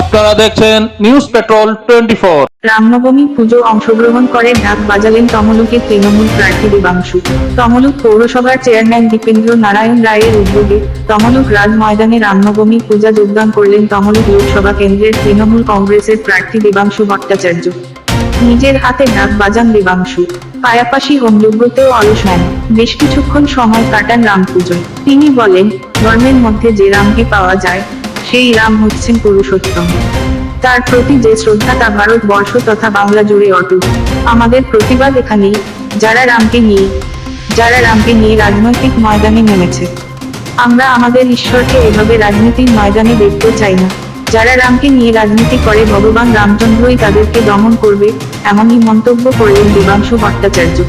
আপনারা দেখছেন news petrol twenty four. Ramnavami পুজো অংশগ্রহণ করে ঢাক বাজালেন তমলুকের তৃণমূল প্রার্থী দেবাংশু তমলুক পৌরসভার চেয়ারম্যান দীপেন্দ্র নারায়ণ রায়ের উদ্যোগে তমলুক রাজ ময়দানে রামনবমী পূজা যোগদান করলেন তমলুক লোকসভা কেন্দ্রের তৃণমূল কংগ্রেসের প্রার্থী দেবাংশু ভট্টাচার্য। নিজের হাতে ঢাক বাজান দেবাংশু পায়াপাশি হোমযজ্ঞতেও অলস নেন। বেশ কিছুক্ষণ সময় কাটান রাম পুজোয়। তিনি বলেন, ধর্মের মধ্যে যে রামকে পাওয়া যায় সেই রাম হচ্ছেন পুরুষোত্তম। তার প্রতি যে শ্রদ্ধা তা ভারতবর্ষ তথা বাংলা জুড়ে অটুট। আমাদের প্রতিবাদ এখানেই। যারা রামকে নিয়ে, যারা রামকে নিয়ে রাজনৈতিক ময়দানে নেমেছে। আমরা আমাদের ঈশ্বরকে এভাবে রাজনীতির ময়দানে দেখতে চাই না। যারা রামকে নিয়ে রাজনীতি করে, ভগবান রামচন্দ্রই তাদেরকে দমন করবে, এমনই মন্তব্য করলেন দেবাংশু ভট্টাচার্য।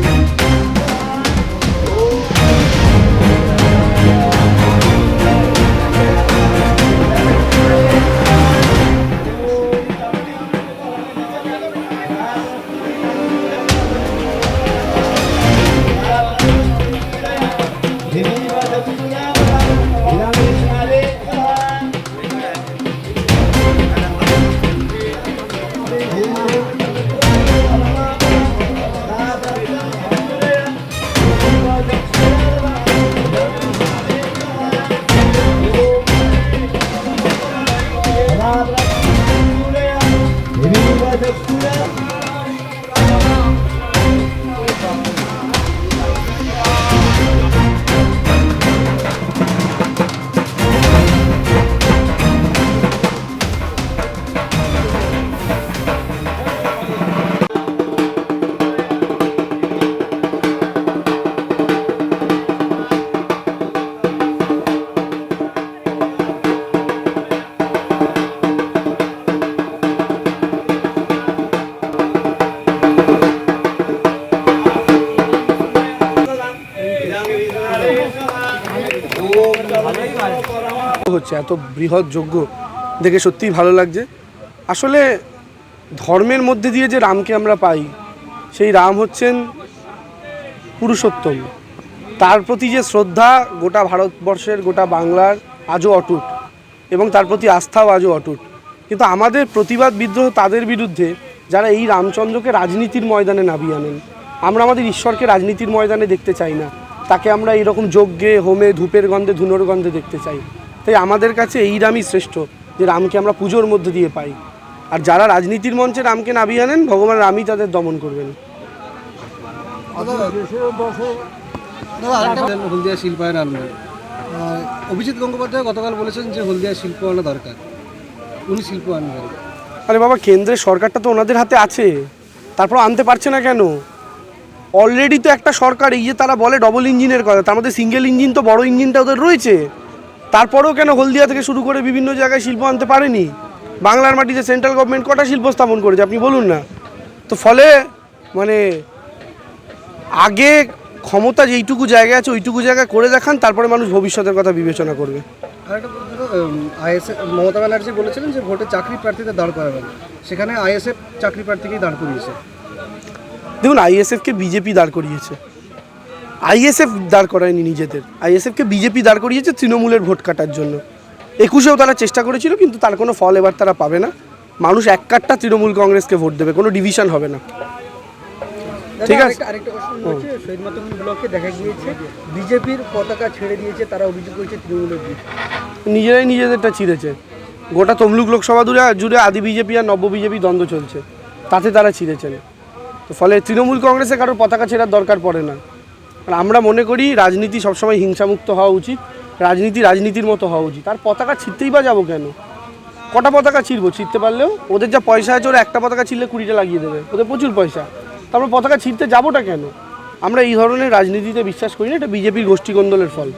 হচ্ছে, এত বৃহৎ যজ্ঞ। দেখে সত্যিই ভালো লাগছে। আসলে ধর্মের মধ্যে দিয়ে যে রামকে আমরা পাই, সেই রাম হচ্ছেন পুরুষোত্তম। তার প্রতি যে শ্রদ্ধা গোটা ভারতবর্ষের, গোটা বাংলার আজও অটুট এবং তার প্রতি আস্থাও আজও অটুট। কিন্তু আমাদের প্রতিবাদ বিদ্রোহ তাদের বিরুদ্ধে, যারা এই রামচন্দ্রকে রাজনীতির ময়দানে নামিয়ে আনেন। আমরা আমাদের ঈশ্বরকে রাজনীতির ময়দানে দেখতে চাই না। তাকে আমরা এরকম যজ্ঞে হোমে ধূপের গন্ধে ধুনোর গন্ধে দেখতে চাই। তাই আমাদের কাছে এই রামই শ্রেষ্ঠ যে রামকে আমরা পুজোর মধ্যে দিয়ে পাই। আর যারা রাজনীতির মঞ্চে রামকে নামিয়ে আনেন ভগবান রামই তাদের দমন করবেন। হলদিয়া শিল্পায়ন আনবেন অভিজিৎ গঙ্গোপাধ্যায় গতকাল বলেছেন যে হলদিয়া শিল্প আনা দরকার। উনি শিল্প আনবেন। আরে বাবা কেন্দ্রের সরকারটা তো ওনাদের হাতে আছে। তারপর আনতে পারছে না কেন? অলরেডি তো একটা সরকার, এই যে তারা বলে ডবল ইঞ্জিনের কথা, তার মধ্যে সিঙ্গেল ইঞ্জিন তো বড় ইঞ্জিনটা ওদের রয়েছে। তারপরেও কেন হলদিয়া থেকে শুরু করে বিভিন্ন জায়গায় শিল্প আনতে পারেনি? বাংলার মাটিতে সেন্ট্রাল গভর্নমেন্ট কটা শিল্প স্থাপন করেছে, আপনি বলুন না। তো ফলে মানে আগে ক্ষমতা যেইটুকু জায়গা আছে, ওইটুকু জায়গায় করে দেখান, তারপরে মানুষ ভবিষ্যতের কথা বিবেচনা করবে। মমতা ব্যানার্জি বলেছিলেন যে ভোটে চাকরি প্রার্থীদের দাঁড় করাবেন সেখানে আইএসএফ চাকরি প্রার্থীকেই দাঁড় করিয়েছে। দেখুন আইএসএফকে বিজেপি দাঁড় করিয়েছে। আইএসএফ দাঁড় করায়নি নিজেদের। আইএসএফকে বিজেপি দাঁড় করিয়েছে তৃণমূলের ভোট কাটার জন্য। একুশেও তারা চেষ্টা করেছিল কিন্তু তার কোনো ফল এবার তারা পাবে না। মানুষ এক কাটটা তৃণমূল কংগ্রেসকে ভোট দেবে কোনো ডিভিশন হবে না। ঠিক আছে। আরেকটা- আরেকটা প্রশ্ন হচ্ছে শহীদ মাতঙ্গিন ব্লকে দেখা গিয়েছে বিজেপির পতাকা ছেড়ে দিয়েছে তারা অভিযোগ করেছে তৃণমূলের বিরুদ্ধে। নিজেরাই নিজেদেরটা ছিঁড়েছে। গোটা তমলুক লোকসভা জুড়ে জুড়ে আদি বিজেপি আর নব্য বিজেপি দ্বন্দ্ব চলছে। তাতে তারা ছিঁড়েছেন। তো ফলে তৃণমূল কংগ্রেসে কারোর পতাকা ছেড়ার দরকার পড়ে না। আমরা মনে করি রাজনীতি সবসময় হিংসামুক্ত হওয়া উচিত, রাজনীতি রাজনীতির মতো হওয়া উচিত। আর পতাকা ছিঁড়তেই বা যাব কেন? কটা পতাকা ছিঁড়বো? ছিঁড়তে পারলেও? ওদের যা পয়সা আছে, ওরা একটা পতাকা ছিঁড়লে কুড়িটা লাগিয়ে দেবে। ওদের প্রচুর পয়সা। তারপর পতাকা ছিঁড়তে যাবোটা কেন? আমরা এই ধরনের রাজনীতিতে বিশ্বাস করি না, এটা বিজেপির গোষ্ঠীকন্দলের ফল।